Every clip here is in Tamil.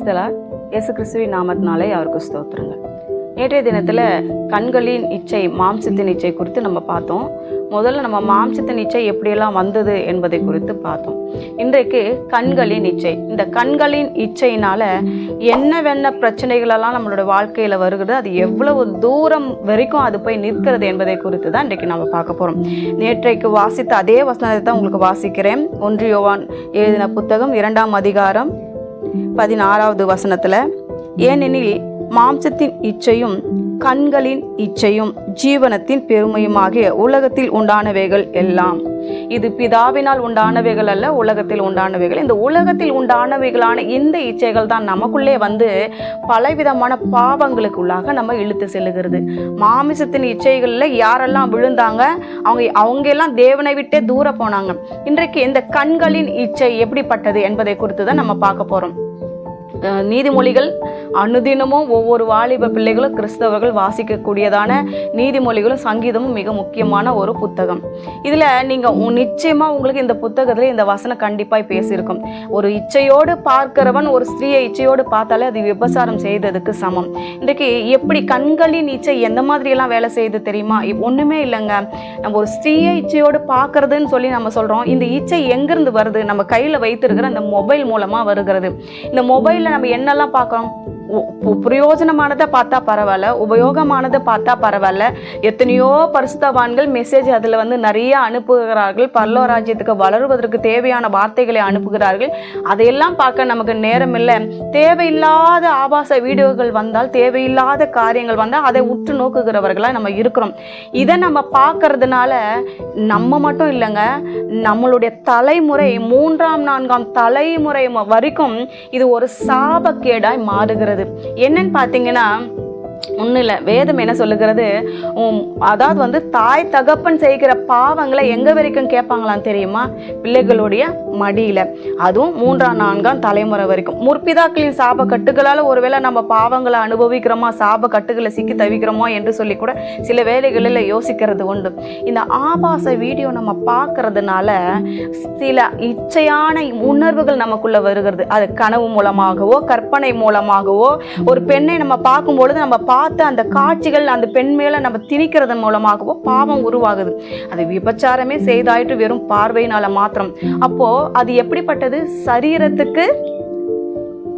பிரைஸ்தலா இயேசு கிறிஸ்துவின் நாமத்தினாலே அவருக்கு ஸ்தோத்திரங்கள். நேற்றைய தினத்தில் கண்களின் இச்சை மாம்சத்தின் இச்சை குறித்து நம்ம பார்த்தோம். முதல்ல நம்ம மாம்சத்தின் இச்சை எப்படியெல்லாம் வந்தது என்பதை குறித்து பார்த்தோம். இன்றைக்கு கண்களின் இச்சை. இந்த கண்களின் இச்சையினால என்னவென்ன பிரச்சனைகளெல்லாம் நம்மளோட வாழ்க்கையில் வருகிறது அது எவ்வளவு தூரம் வரைக்கும் அது போய் நிற்கிறது என்பதை குறித்து தான் இன்றைக்கு நம்ம பார்க்க போகிறோம் நேற்றைக்கு வாசித்த அதே வசனத்தை தான் உங்களுக்கு வாசிக்கிறேன். ஒன்று யோவான் எழுதின புத்தகம் இரண்டாம் அதிகாரம் பதினாறாவது வசனத்தில் ஏனெனில் மாம்சத்தின் இச்சையும் கண்களின் இச்சையும் ஜீவனத்தின் பெருமையுமாகிய உலகத்தில் உண்டானவைகள் எல்லாம். இது பிதாவினால் உண்டானவைகள் அல்ல உலகத்தில் உண்டானவைகள். இந்த உலகத்தில் உண்டானவைகளான இந்த இச்சைகள் தான் நமக்குள்ளே வந்து பலவிதமான பாவங்களுக்குள்ளாக நம்ம இழுத்து செல்லுகிறது. மாமிசத்தின் இச்சைகளில் யாரெல்லாம் விழுந்தாங்க அவங்க அவங்க எல்லாம் தேவனை விட்டே தூர போனாங்க. இன்றைக்கு இந்த கண்களின் இச்சை எப்படிப்பட்டது என்பதை குறித்து தான் நம்ம பார்க்க போகிறோம் நீதிமொழிகள் அனுதினமும் ஒவ்வொரு வாலிப பிள்ளைகளும் கிறிஸ்தவர்கள் வாசிக்கக்கூடியதான நீதிமொழிகளும் சங்கீதமும் மிக முக்கியமான ஒரு புத்தகம். இதில் நீங்கள் நிச்சயமாக உங்களுக்கு இந்த புத்தகத்தில் இந்த வசனம் கண்டிப்பாக பேசியிருக்கும். ஒரு இச்சையோடு பார்க்கிறவன் ஒரு ஸ்திரீயை இச்சையோடு பார்த்தாலே அது விபசாரம் செய்ததுக்கு சமம். இன்றைக்கு எப்படி கண்களின் இச்சை எந்த மாதிரியெல்லாம் வேலை செய்யுது தெரியுமா? ஒன்றுமே இல்லைங்க. நம்ம ஒரு ஸ்திரீயை இச்சையோடு பார்க்கறதுன்னு சொல்லி நம்ம சொல்கிறோம் இந்த இச்சை எங்கேருந்து வருது? நம்ம கையில் வைத்திருக்கிற அந்த மொபைல் மூலமாக வருகிறது. இந்த மொபைலில் நம்ம என்னெல்லாம் பார்க்குறோம்? பிரயோஜனமானதை பார்த்தா பரவாயில்ல உபயோகமானதை பார்த்தா பரவாயில்ல. எத்தனையோ பரிசுத்தவான்கள் மெசேஜ் அதில் வந்து நிறைய அனுப்புகிறார்கள். பல்லோ ராஜ்யத்துக்கு வளருவதற்கு தேவையான வார்த்தைகளை அனுப்புகிறார்கள். அதையெல்லாம் பார்க்க நமக்கு நேரம் இல்லை. தேவையில்லாத ஆபாச வீடியோக்கள் வந்தால் தேவையில்லாத காரியங்கள் வந்தால் அதை உற்று நோக்குகிறவர்களாக நம்ம இருக்கிறோம். இதை நம்ம பார்க்கறதுனால நம்ம மட்டும் இல்லைங்க நம்மளுடைய தலைமுறை மூன்றாம் நான்காம் தலைமுறை வரைக்கும் இது ஒரு சாபக்கேடாய் மாறுகிறது. என்னன்னு பார்த்தீங்கன்னா ஒன்றும் இல்லை. வேதம் என்ன சொல்லுகிறது? உம், அதாவது வந்து தாய் தகப்பன் செய்கிற பாவங்களை எங்கே வரைக்கும் கேட்பாங்களாம் தெரியுமா? பிள்ளைகளுடைய மடியில். அதுவும் மூன்றாம் நான்காம் தலைமுறை வரைக்கும். முற்பிதாக்களின் சாப கட்டுகளால் ஒருவேளை நம்ம பாவங்களை அனுபவிக்கிறோமா? சாப கட்டுகளை சிக்கி தவிக்கிறோமா என்று சொல்லி கூட சில வேலைகளில் யோசிக்கிறது உண்டு. இந்த ஆபாச வீடியோ நம்ம பார்க்கறதுனால சில இச்சையான உணர்வுகள் நமக்குள்ளே வருகிறது. அது கனவு மூலமாகவோ கற்பனை மூலமாகவோ ஒரு பெண்ணை நம்ம பார்க்கும்பொழுது நம்ம பார்த்த அந்த காட்சிகள் அந்த பெண் மேலே நம்ம திணிக்கிறதன் மூலமாகவோ பாவம் உருவாகுது. அது விபச்சாரமே செய்தாயிட்டு வெறும் பார்வையினால மாத்திரம். அப்போ அது எப்படிப்பட்டது? சரீரத்துக்கு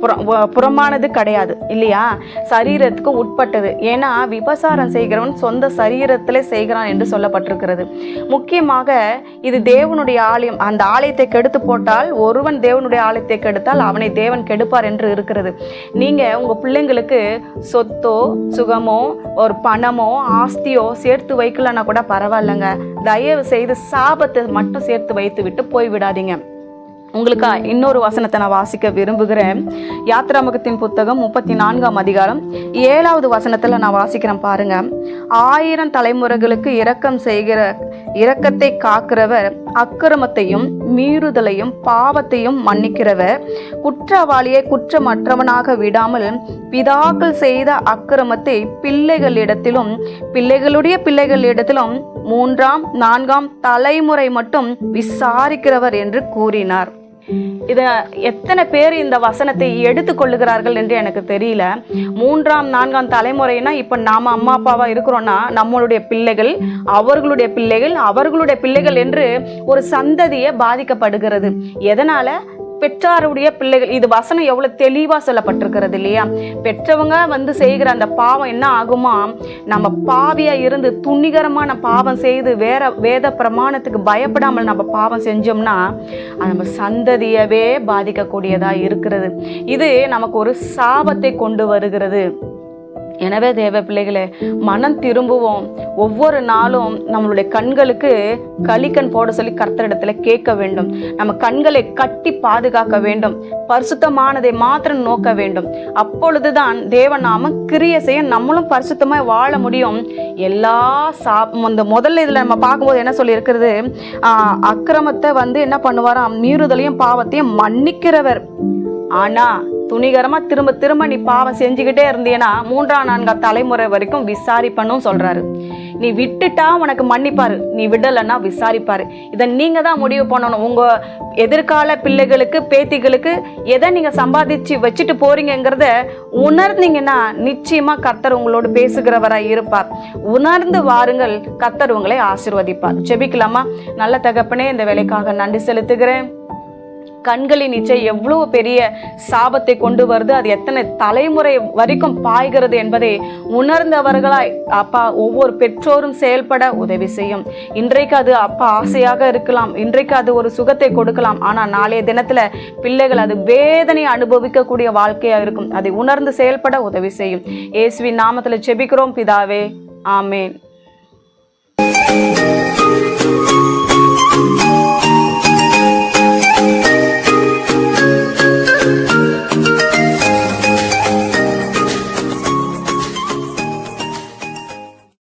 புற- புறமானது கிடையாது இல்லையா? சரீரத்துக்கு உட்பட்டது. ஏன்னா விபசாரம் செய்கிறவன் சொந்த சரீரத்திலே செய்கிறான் என்று சொல்லப்பட்டிருக்கிறது. முக்கியமாக இது தேவனுடைய ஆலயம். அந்த ஆலயத்தை கெடுத்து போட்டால் ஒருவன் தேவனுடைய ஆலயத்தை கெடுத்தால் அவனை தேவன் கெடுப்பார் என்று இருக்கிறது. நீங்கள் உங்கள் பிள்ளைங்களுக்கு சொத்தோ சுகமோ ஒரு பணமோ ஆஸ்தியோ சேர்த்து வைக்கலன்னா கூட பரவாயில்லைங்க. தயவு செய்து சாபத்தை மட்டும் சேர்த்து வைத்து விட்டு போய் விடாதீங்க உங்களுக்கு இன்னொரு வசனத்தை நான் வாசிக்க விரும்புகிறேன். யாத்ராமுகத்தின் புத்தகம் முப்பத்தி நான்காம் அதிகாரம் ஏழாவது வசனத்தில் நான் வாசிக்கிறேன் பாருங்க. ஆயிரம் தலைமுறைகளுக்கு இரக்கம் செய்கிற இரக்கத்தை காக்கிறவர் அக்கிரமத்தையும் மீறுதலையும் பாவத்தையும் மன்னிக்கிறவர். குற்றவாளியை குற்றமற்றவனாக விடாமல் பிதாக்கள் செய்த அக்கிரமத்தை பிள்ளைகளிடத்திலும் பிள்ளைகளுடைய பிள்ளைகளிடத்திலும் மூன்றாம் நான்காம் தலைமுறை மட்டும் விசாரிக்கிறவர் என்று கூறினார். இதை எத்தனை பேர் இந்த வசனத்தை எடுத்துக்கொள்ளுகிறார்கள் என்று எனக்கு தெரியல. மூன்றாம் நான்காம் தலைமுறைனா இப்போ நாம அம்மா அப்பாவாக இருக்கிறோன்னா நம்மளுடைய பிள்ளைகள் அவர்களுடைய பிள்ளைகள் அவர்களுடைய பிள்ளைகள் என்று ஒரு சந்ததியை பாதிக்கப்படுகிறது. எதனால்? பெற்றாருடைய பிள்ளைகள். இது வசனம் எவ்வளவு தெளிவா சொல்லப்பட்டிருக்கிறது இல்லையா? பெற்றவங்க வந்து செய்கிற அந்த பாவம் என்ன ஆகுமா? நம்ம பாவியா இருந்து துணிகரமான பாவம் செய்து வேற வேத பிரமாணத்துக்கு பயப்படாமல் நம்ம பாவம் செஞ்சோம்னா நம்ம சந்ததியவே பாதிக்கக்கூடியதா இருக்கிறது. இது நமக்கு ஒரு சாபத்தை கொண்டு வருகிறது. எனவே தேவ பிள்ளைகளே மனம் திரும்புவோம். ஒவ்வொரு நாளும் நம்மளுடைய கண்களுக்கு களிக்கண் போட சொல்லி கர்த்தரிடத்துல கேட்க வேண்டும். நம்ம கண்களை கட்டி பாதுகாக்க வேண்டும். பரிசுத்தமானதை மாத்திரம் நோக்க வேண்டும். அப்பொழுதுதான் தேவநாம கிரிய செய்ய நம்மளும் பரிசுத்தமாய் வாழ முடியும். எல்லா சா இந்த முதல்ல இதுல நம்ம பார்க்கும்போது என்ன சொல்லி இருக்கிறது அக்கிரமத்தை வந்து என்ன பண்ணுவாராம்? மீறுதலையும் பாவத்தையும் மன்னிக்கிறவர். ஆனா துணிகரமா திரும்ப திரும்ப நீ பாவம் செஞ்சுக்கிட்டே இருந்தீன்னா மூன்றாம் நான்காம் தலைமுறை வரைக்கும் விசாரிப்பனும் சொல்றாரு. நீ விட்டுட்டா உனக்கு மன்னிப்பாரு. நீ விடலைன்னா விசாரிப்பாரு. இதை நீங்க தான் முடிவு பண்ணணும். உங்க எதிர்கால பிள்ளைகளுக்கு பேத்திகளுக்கு எதை நீங்க சம்பாதிச்சு வச்சுட்டு போறீங்கங்கிறத உணர்ந்தீங்கன்னா நிச்சயமா கர்த்தர் உங்களோடு பேசுகிறவராக இருப்பார். உணர்ந்து வாருங்கள் கர்த்தர் உங்களை ஆசிர்வதிப்பார். செபிக்கலாமா நல்ல தகப்பனே இந்த வேலைக்காக நன்றி செலுத்துகிறேன். கண்களின் இச்சை எவ்வளோ பெரிய சாபத்தை கொண்டு வருது அது எத்தனை தலைமுறை வரைக்கும் பாய்கிறது என்பதை உணர்ந்தவர்களாய் அப்பா ஒவ்வொரு பெற்றோரும் செயல்பட உதவி செய்யும். இன்றைக்கு அது அப்பா ஆசையாக இருக்கலாம் இன்றைக்கு அது ஒரு சுகத்தை கொடுக்கலாம் ஆனால் நாளைய தினத்தில் பிள்ளைகள் அது வேதனை அனுபவிக்கக்கூடிய வாழ்க்கையாக இருக்கும். அதை உணர்ந்து செயல்பட உதவி செய்யும். இயேசுவின் நாமத்தில் செபிக்கிறோம் பிதாவே. ஆமேன்.